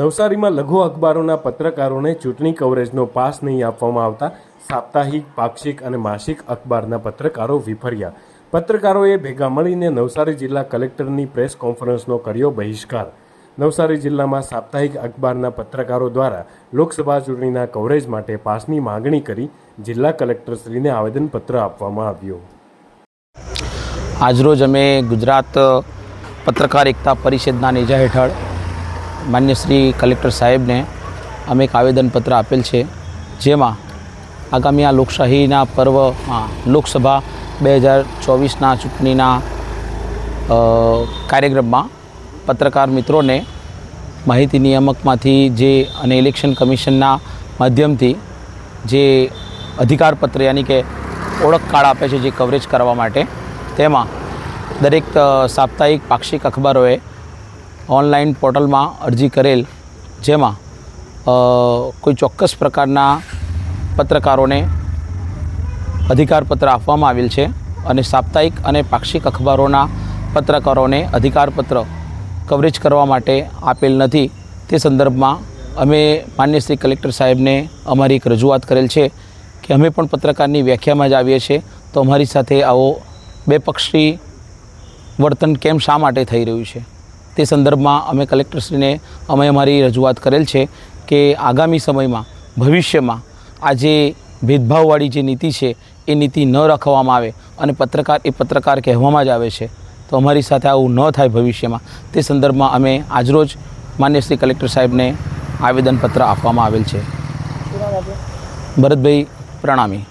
નવસારીમાં લઘુ અખબારોના પત્રકારોને ચૂંટણી કવરેજનો પાસ નહીં આપવામાં આવતા સાપ્તાહિક, પાક્ષિક અને માસિક અખબારના પત્રકારો વિફર્યા. પત્રકારોએ ભેગા મળીને નવસારી જિલ્લા કલેક્ટરની પ્રેસ કોન્ફરન્સનો કર્યો બહિષ્કાર. નવસારી જિલ્લામાં સાપ્તાહિક અખબારના પત્રકારો દ્વારા લોકસભા ચૂંટણીના કવરેજ માટે પાસની માગણી કરી જિલ્લા કલેક્ટરશ્રીને આવેદનપત્ર આપવામાં આવ્યું. આજરોજ અમે ગુજરાત પત્રકાર એકતા પરિષદના નેજા હેઠળ માન્ય શ્રી કલેક્ટર સાહેબને અમે એક આવેદનપત્ર આપેલ છે, જેમાં આગામી આ લોકશાહીના પર્વમાં લોકસભા બે હજાર ચોવીસના ચૂંટણીના કાર્યક્રમમાં પત્રકાર મિત્રોને માહિતી નિયામકમાંથી જે અને ઇલેક્શન કમિશનના માધ્યમથી જે અધિકારપત્ર યાની કે ઓળખ કાર્ડ આપે છે જે કવરેજ કરવા માટે, તેમાં દરેક સાપ્તાહિક, પાક્ષિક અખબારોએ ઓનલાઈન પોર્ટલમાં અરજી કરેલ, જેમાં કોઈ ચોક્કસ પ્રકારના પત્રકારોને અધિકારપત્ર આપવામાં આવેલ છે અને સાપ્તાહિક અને પાક્ષિક અખબારોના પત્રકારોને અધિકારપત્ર કવરેજ કરવા માટે આપેલ નથી. તે સંદર્ભમાં અમે માન્ય શ્રી કલેક્ટર સાહેબને અમારી એક રજૂઆત કરેલ છે કે અમે પણ પત્રકારની વ્યાખ્યામાં જ આવીએ છીએ. તો અમારી સાથે આવો બેપક્ષી વર્તન કેમ શા માટે થઈ રહ્યું છે? તે સંદર્ભમાં અમે કલેક્ટરશ્રીને, અમે અમારી રજૂઆત કરેલ છે કે આગામી સમયમાં, ભવિષ્યમાં આ જે ભેદભાવવાળી જે નીતિ છે, એ નીતિ ન રાખવામાં આવે અને પત્રકાર, એ પત્રકાર કહેવામાં જ આવે છે, તો અમારી સાથે આવું ન થાય ભવિષ્યમાં. તે સંદર્ભમાં અમે આજરોજ માન્ય શ્રી કલેક્ટર સાહેબને આવેદનપત્ર આપવામાં આવેલ છે. ભરતભાઈ પ્રણામી.